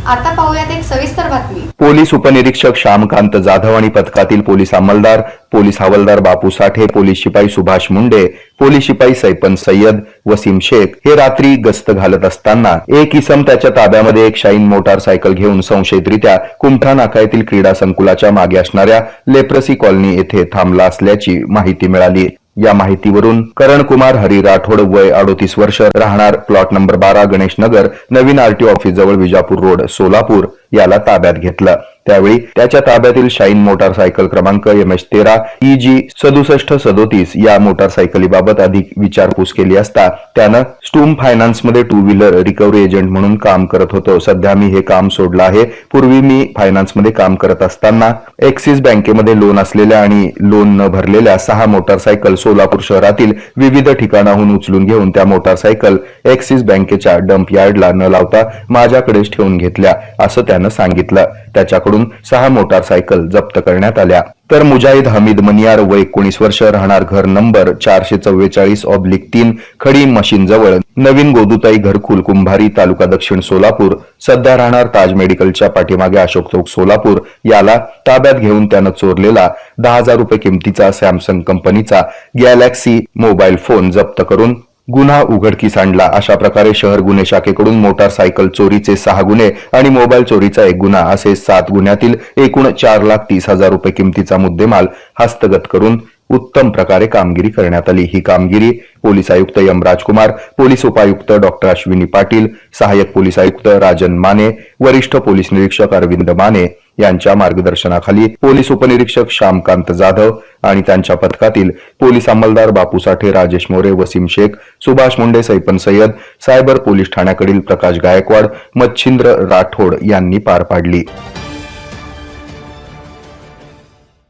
आता पाहूयात एक सविस्तर बातमी. पोलीस उपनिरीक्षक श्यामकांत जाधव आणि पथकातील पोलीस अंमलदार पोलीस हवालदार बापू साठे पोलीस शिपाई सुभाष मुंडे पोलीस शिपाई सैपन सय्यद वसीम शेख हे रात्री गस्त घालत असताना एक इसम त्याच्या ताब्यामध्ये एक शाईन मोटारसायकल घेऊन संशयितरित्या कुमठा नाका येथील क्रीडा संकुलाच्या मागे असणाऱ्या लेप्रसी कॉलनी येथे थांबला असल्याची माहिती मिळाली. या माहितीवरून करण कुमार हरी राठोड वय अडोतीस वर्ष राहणार प्लॉट नंबर बारा गणेश नगर नवीन आरटीओ ऑफिस जवळ विजापूर रोड सोलापूर याला ताब्यात घेतलं. त्यावेळी त्याच्या ताब्यातील शाईन मोटारसायकल क्रमांक एम एच तेरा ई जी सदुसष्ट सदोतीस या मोटारसायकलीबाबत अधिक विचारपूस केली असता त्यानं स्टूम फायनान्समध्ये टू व्हीलर रिकव्हरी एजंट म्हणून काम करत होतो. सध्या मी हे काम सोडलं आहे. पूर्वी मी फायनान्समध्ये काम करत असताना एक्सिस बँकेमध्ये लोन असलेल्या आणि लोन न भरलेल्या सहा मोटारसायकल सोलापूर शहरातील विविध ठिकाणाहून उचलून घेऊन त्या मोटारसायकल एक्सिस बँकेच्या डंप यार्डला न लावता माझ्याकडेच ठेवून घेतल्या असं त्यानं सांगितलं. त्याच्याकडून सहा मोटारसायकल जप्त करण्यात आल्या. तर मुजाहिद हमीद मनियार वय एकोणीस वर्ष राहणार घर नंबर चारशे चव्वेचाळीस ऑब्लिक तीन खडी मशीन जवळ. नवीन गोदुताई घरकुल कुंभारी तालुका दक्षिण सोलापूर. सध्या राहणार ताज मेडिकलच्या पाठीमागे अशोक चौक सोलापूर. याला ताब्यात घेऊन त्यानं चोरलेला दहा हजार रुपये किमतीचा सॅमसंग कंपनीचा गॅलॅक्सी मोबाईल फोन जप्त करून गुन्हा उघडकीस आणला. अशा प्रकारे शहर गुन्हे शाखेकडून मोटारसायकल चोरीचे सहा गुन्हे आणि मोबाईल चोरीचा एक गुन्हा असे सात गुन्ह्यातील एकूण चार लाख तीस हजार रुपये किमतीचा मुद्देमाल हस्तगत करून उत्तम प्रकारे कामगिरी करण्यात आली. ही कामगिरी पोलीस आयुक्त यम राजकुमार पोलीस उपायुक्त डॉक्टर अश्विनी पाटील सहाय्यक पोलीस आयुक्त राजन माने वरिष्ठ पोलीस निरीक्षक अरविंद माने यांच्या मार्गदर्शनाखाली पोलीस उपनिरीक्षक श्यामकांत जाधव आणि त्यांच्या पथकातील पोलीस अंमलदार बापू साठे राजेश मोरे वसीम शेख सुभाष मुंडे सैपन सय्यद सायबर पोलीस ठाण्याकडील प्रकाश गायकवाड मच्छिंद्र राठोड यांनी पार पाडली.